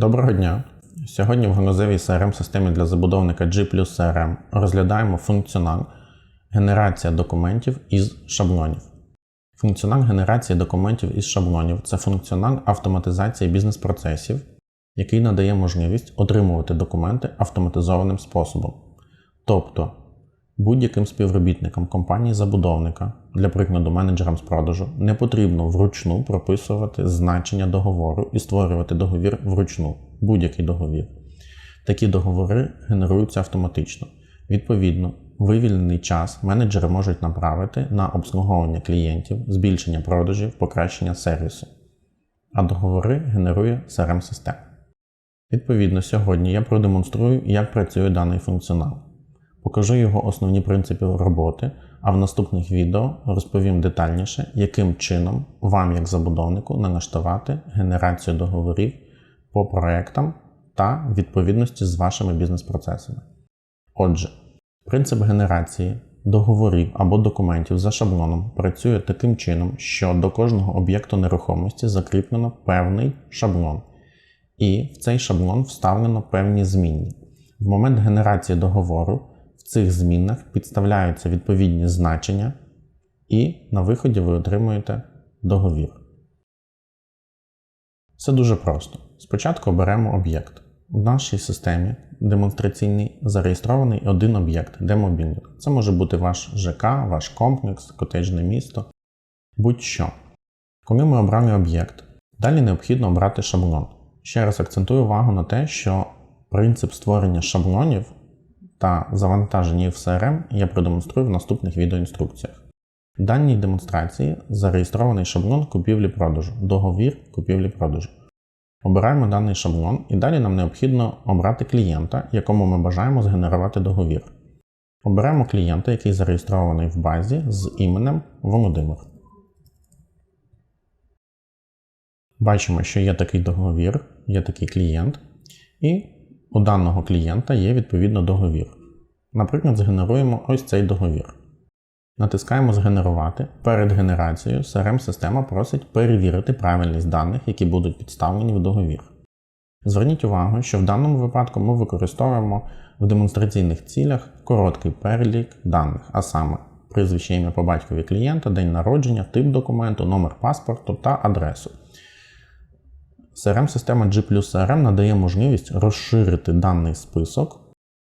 Доброго дня! Сьогодні в ганузевій crm системі для забудовника G CRM розглядаємо функціонал генерація документів із шаблонів. Функціонал генерації документів із шаблонів це функціонал автоматизації бізнес-процесів, який надає можливість отримувати документи автоматизованим способом. Тобто будь-яким співробітникам компанії-забудовника, для прикладу менеджерам з продажу, не потрібно вручну прописувати значення договору і створювати договір вручну, будь-який договір. Такі договори генеруються автоматично. Відповідно, вивільнений час менеджери можуть направити на обслуговування клієнтів, збільшення продажів, покращення сервісу, а договори генерує crm система Відповідно, сьогодні я продемонструю, як працює даний функціонал. Покажу його основні принципи роботи, а в наступних відео розповім детальніше, яким чином вам, як забудовнику, налаштувати генерацію договорів по проектам та відповідності з вашими бізнес-процесами. Отже, принцип генерації договорів або документів за шаблоном працює таким чином, що до кожного об'єкту нерухомості закріплено певний шаблон, і в цей шаблон вставлено певні змінні. В момент генерації договору цих змінах підставляються відповідні значення, і на виході ви отримуєте договір. Це дуже просто. Спочатку оберемо об'єкт. У нашій системі демонстраційний зареєстрований один об'єкт демобілінг. Це може бути ваш ЖК, ваш комплекс, котеджне місто, будь-що. Коли ми обрали об'єкт, далі необхідно обрати шаблон. Ще раз акцентую увагу на те, що принцип створення шаблонів та завантаження їх в CRM я продемонструю в наступних відеоінструкціях. В даній демонстрації зареєстрований шаблон купівлі-продажу, договір купівлі-продажу. Обираємо даний шаблон і далі нам необхідно обрати клієнта, якому ми бажаємо згенерувати договір. Оберемо клієнта, який зареєстрований в базі з іменем Володимир. Бачимо, що є такий договір, є такий клієнт, і у даного клієнта є відповідно договір. Наприклад, згенеруємо ось цей договір. Натискаємо Згенерувати. Перед генерацією CRM-система просить перевірити правильність даних, які будуть підставлені в договір. Зверніть увагу, що в даному випадку ми використовуємо в демонстраційних цілях короткий перелік даних, а саме прізвище ім'я по батькові клієнта, день народження, тип документу, номер паспорту та адресу. CRM-система G CRM надає можливість розширити даний список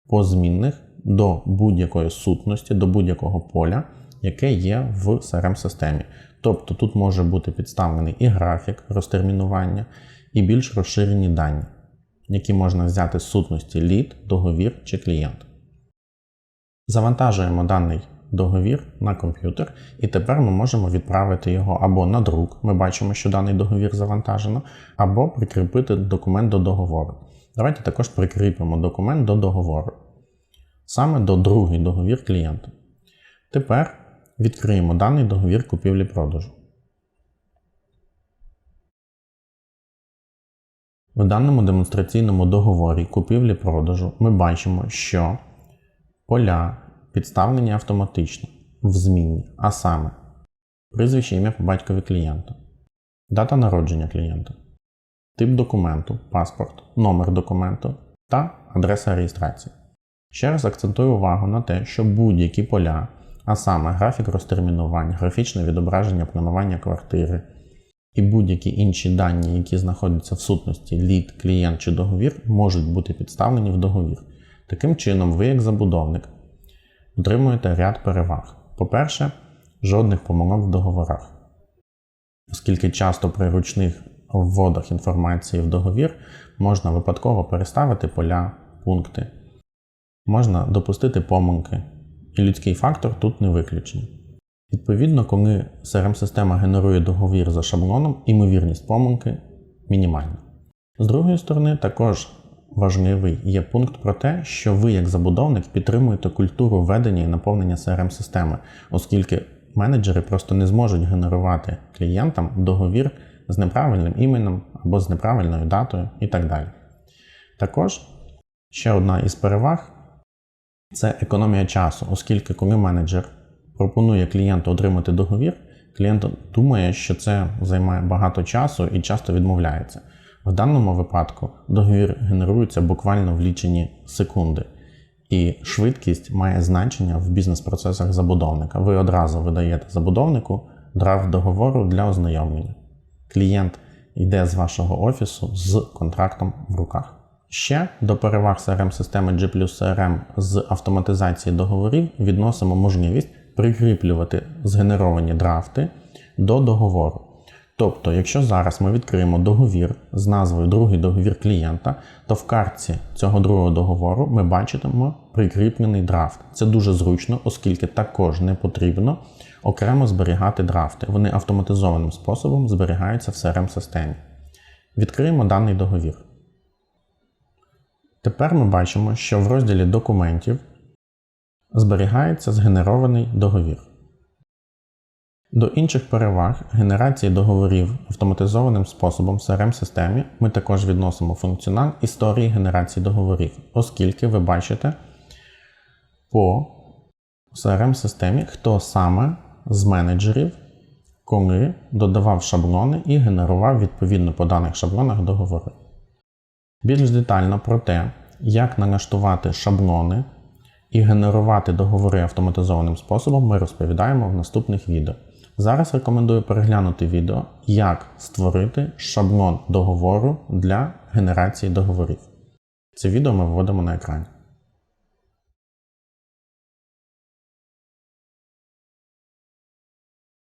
по змінних до будь-якої сутності, до будь-якого поля, яке є в CRM-системі. Тобто тут може бути підставлений і графік розтермінування, і більш розширені дані, які можна взяти з сутності лід, договір чи клієнт. Завантажуємо даний договір на комп'ютер, і тепер ми можемо відправити його або на друк, ми бачимо, що даний договір завантажено, або прикріпити документ до договору. Давайте також прикріпимо документ до договору, саме до другий договір клієнта. Тепер відкриємо даний договір купівлі-продажу. В даному демонстраційному договорі купівлі-продажу ми бачимо, що поля підставлені автоматично в змінні, а саме прізвище ім'я по батькові клієнта, дата народження клієнта, тип документу, паспорт, номер документу та адреса реєстрації. Ще раз акцентую увагу на те, що будь-які поля, а саме графік розтермінувань, графічне відображення планування квартири і будь-які інші дані, які знаходяться в сутності лід, клієнт чи договір, можуть бути підставлені в договір. Таким чином, ви, як забудовник, отримуєте ряд переваг. По-перше, жодних помилок в договорах. Оскільки часто при ручних вводах інформації в договір можна випадково переставити поля, пункти, можна допустити помилки, і людський фактор тут не виключений. Відповідно, коли CRM-система генерує договір за шаблоном, імовірність помилки мінімальна. З другої сторони, також важливий є пункт про те, що ви, як забудовник, підтримуєте культуру ведення і наповнення crm системи оскільки менеджери просто не зможуть генерувати клієнтам договір з неправильним іменем або з неправильною датою і так далі. Також ще одна із переваг це економія часу, оскільки коли менеджер пропонує клієнту отримати договір, клієнт думає, що це займає багато часу і часто відмовляється. В даному випадку договір генерується буквально в лічені секунди, і швидкість має значення в бізнес-процесах забудовника. Ви одразу видаєте забудовнику драфт договору для ознайомлення. Клієнт йде з вашого офісу з контрактом в руках. Ще до переваг crm системи G CRM з автоматизації договорів відносимо можливість прикріплювати згенеровані драфти до договору. Тобто, якщо зараз ми відкриємо договір з назвою Другий договір клієнта, то в картці цього другого договору ми бачитимо прикріплений драфт. Це дуже зручно, оскільки також не потрібно окремо зберігати драфти. Вони автоматизованим способом зберігаються в crm системі Відкриємо даний договір. Тепер ми бачимо, що в розділі документів зберігається згенерований договір. До інших переваг генерації договорів автоматизованим способом в crm системі ми також відносимо функціонал історії генерації договорів, оскільки ви бачите по crm системі хто саме з менеджерів, коли додавав шаблони і генерував відповідно по даних шаблонах договори. Більш детально про те, як налаштувати шаблони і генерувати договори автоматизованим способом, ми розповідаємо в наступних відео. Зараз рекомендую переглянути відео, як створити шаблон договору для генерації договорів. Це відео ми вводимо на екрані.